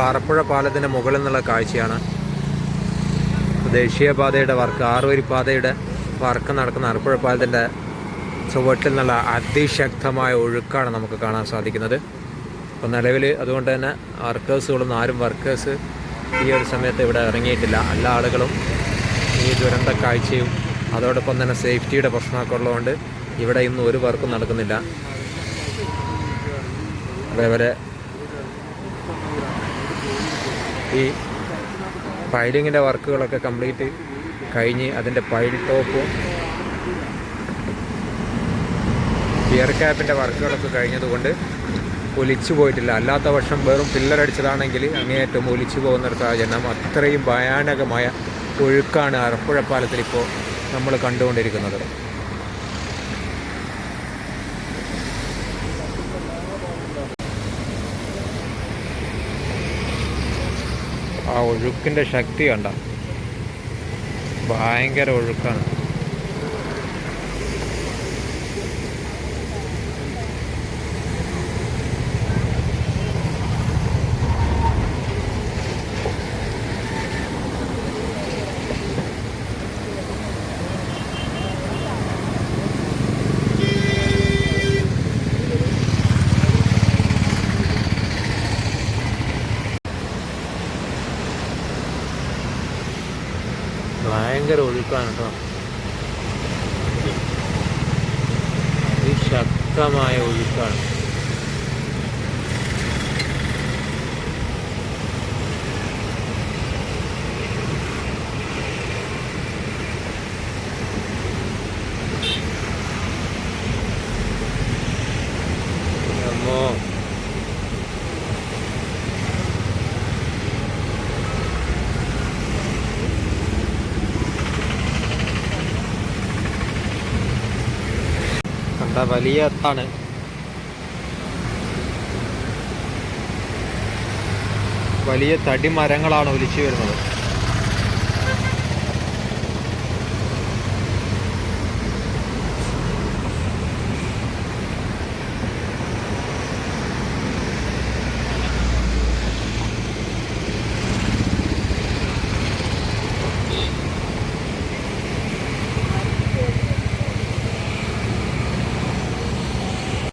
പാറപ്പുഴ പാലത്തിന്റെ മുകളിൽ നിന്നുള്ള കാഴ്ചയാണ്. ദേശീയപാതയുടെ വർക്ക് ആറുവരിപ്പാതയുടെ വർക്ക് നടക്കുന്ന ആറപ്പുഴ പാലത്തിന്റെ ചുവട്ടിൽ നിന്നുള്ള അതിശക്തമായ ഒഴുക്കാണ് നമുക്ക് കാണാൻ സാധിക്കുന്നത്. അപ്പോൾ നിലവിൽ അതുകൊണ്ട് തന്നെ വർക്കേഴ്സുകളൊന്നും ആരും വർക്കേഴ്സ് ഈ ഒരു സമയത്ത് ഇവിടെ ഇറങ്ങിയിട്ടില്ല. എല്ലാ ആളുകളും ഈ ദുരന്ത കാഴ്ചയും അതോടൊപ്പം തന്നെ സേഫ്റ്റിയുടെ പ്രശ്നമൊക്കെ ഉള്ളതുകൊണ്ട് ഇവിടെ ഇന്ന് ഒരു വർക്കും നടക്കുന്നില്ല. അതേപോലെ ഈ പൈലിങ്ങിന്റെ വർക്കുകളൊക്കെ കംപ്ലീറ്റ് കഴിഞ്ഞ് അതിന്റെ പൈൽ ടോപ്പും പിയർ ക്യാപ്പിന്റെ വർക്കുകളൊക്കെ കഴിഞ്ഞതുകൊണ്ട് ഒലിച്ചു പോയിട്ടില്ല. അല്ലാത്ത വർഷം വെറും പില്ലറടിച്ചതാണെങ്കിൽ അങ്ങേയറ്റം ഒലിച്ചു പോകുന്ന ഒരു സാഹചര്യം അത്രയും ഭയാനകമായ ഒഴുക്കാണ് അറപ്പുഴ പാലത്തിൽ ഇപ്പോൾ നമ്മൾ കണ്ടുകൊണ്ടിരിക്കുന്നത്. ആ ഒഴുക്കിന്റെ ശക്തി കണ്ട. ഭയങ്കര ഒഴുക്കാണ്. ഭയങ്കര ഒഴുക്കാണ് കേട്ടോ. അതിശക്തമായ ഒഴുക്കാണ്. അമ്മോ. കണ്ട വലിയ എത്താണ് വലിയ തടി മരങ്ങളാണ് ഒലിച്ചു വരുന്നത്.